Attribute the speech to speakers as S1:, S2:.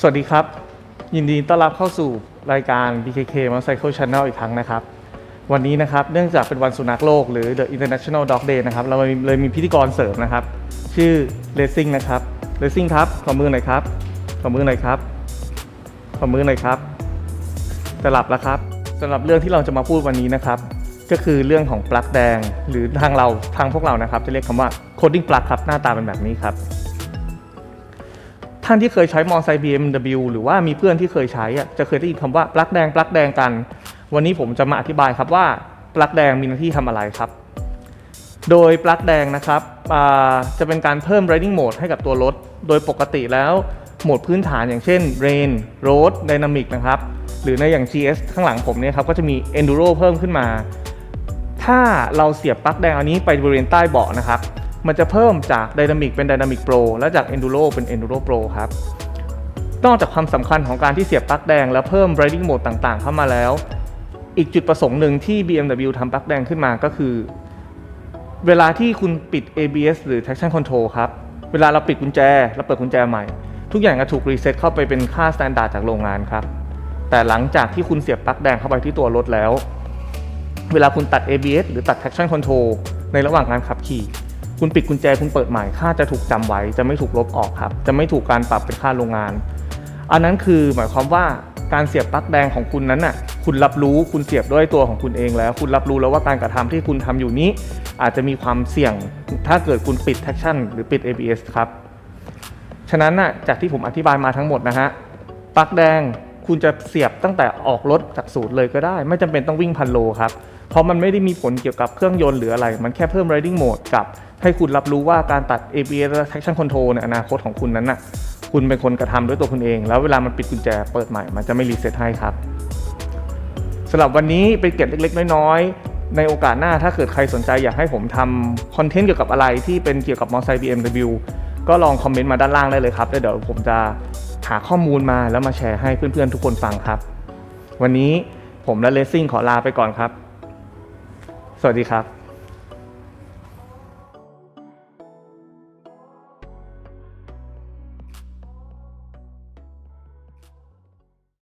S1: สวัสดีครับ ยินดีต้อนรับเข้าสู่รายการ BKK Motorcycle Channel อีกครั้งนะครับ วันนี้นะครับเนื่องจากเป็นวันสุนัขโลกหรือ The International Dog Day นะครับ เราเลยมีพิธีกรเสริมนะครับ ชื่อ Racing นะครับ Racing ครับขอมือหน่อยครับขอมือหน่อยครับขอมือหน่อยครับจะหลับแล้วครับสำหรับเรื่องที่เราจะมาพูดวันนี้นะครับ ก็คือเรื่องของปลั๊กแดงหรือทางเราทางพวกเรานะครับ จะเรียกคำว่า coding plug ครับหน้าตาเป็นแบบนี้ครับ ท่านที่เคยใช้มอไซค์ BMW หรือว่ามีเพื่อนที่เคยใช้อะจะเคยได้ยินคำว่าปลั๊กแดงปลั๊กแดงกัน วันนี้ผมจะมาอธิบายครับว่าปลั๊กแดงมีหน้าที่ทำอะไรครับ โดยปลั๊กแดงนะครับอ่าจะเป็นการเพิ่ม riding mode ให้กับตัวรถ โดยปกติแล้วโหมดพื้นฐานอย่างเช่น rain road dynamic นะครับ หรือในอย่าง GS ข้างหลังผมเนี่ยครับก็จะมี enduro เพิ่มขึ้นมา ถ้าเราเสียบปลั๊กแดงอันนี้ไปบริเวณใต้เบาะนะครับ มันจะเพิ่มจาก Dynamic เป็น Dynamic Pro และจาก Enduro เป็น Enduro Pro ครับนอกจากความสำคัญของการที่เสียบปลั๊กแดง แล้วเพิ่ม Riding Mode ต่างๆ เข้ามาแล้ว อีกจุดประสงค์หนึ่งที่ BMW ทำปลั๊กแดงขึ้นมาก็คือ เวลาที่คุณปิด ABS หรือ Traction Control ครับ เวลาเราปิดกุญแจเราเปิดกุญแจใหม่ ทุกอย่างจะถูกรีเซ็ตเข้าไปเป็นค่า s t ต n d า r d จากโรงงานครับ แต่หลังจากที่คุณเสียบปลั๊กแดงเข้าไปที่ตัวรถแล้ว เวลาคุณตัด ABS หรือตัด traction control ในระหว่างการขับขี่ คุณปิดกุญแจคุณเปิดใหม่ค่าจะถูกจำไว้จะไม่ถูกลบออกครับ จะไม่ถูกการปรับเป็นค่าโรงงาน อันนั้นคือหมายความว่าการเสียบปลั๊กแดงของคุณนั้นน่ะคุณรับรู้คุณเสียบด้วยตัวของคุณเองแล้ว คุณรับรู้แล้วว่าการกระทำที่คุณทำอยู่นี้ อาจจะมีความเสี่ยงถ้าเกิดคุณปิด traction หรือปิด ABS ครับฉะนั้นน่ะจากที่ผมอธิบายมาทั้งหมดนะฮะปลั๊กแดงคุณจะเสียบตั้งแต่ออกรถจากศูนย์เลยก็ได้ ไม่จำเป็นต้องวิ่งพันโลครับเพราะมันไม่ได้มีผลเกี่ยวกับเครื่องยนต์หรืออะไร มันแค่เพิ่ม riding mode กับ ให้คุณรับรู้ว่าการตัด ABS และ traction control ในอนาคตของคุณนั้นน่ะคุณเป็นคนกระทำด้วยตัวคุณเอง แล้วเวลามันปิดกุญแจเปิดใหม่มันจะไม่รีเซ็ตให้ครับสำหรับวันนี้เป็นเกร็ดเล็ก ๆ น้อยๆ ในโอกาสหน้าถ้าเกิดใครสนใจอยากให้ผมทำคอนเทนต์เกี่ยวกับอะไรที่เป็นเกี่ยวกับมอเตอร์ไซค์ BMW ก็ลองคอมเมนต์มาด้านล่างได้เลยครับแล้วเดี๋ยวผมจะหาข้อมูลมาแล้วมาแชร์ให้เพื่อนๆ ทุกคนฟังครับ วันนี้ผมและเลสซิ่งขอลาไปก่อนครับ สวัสดีครับ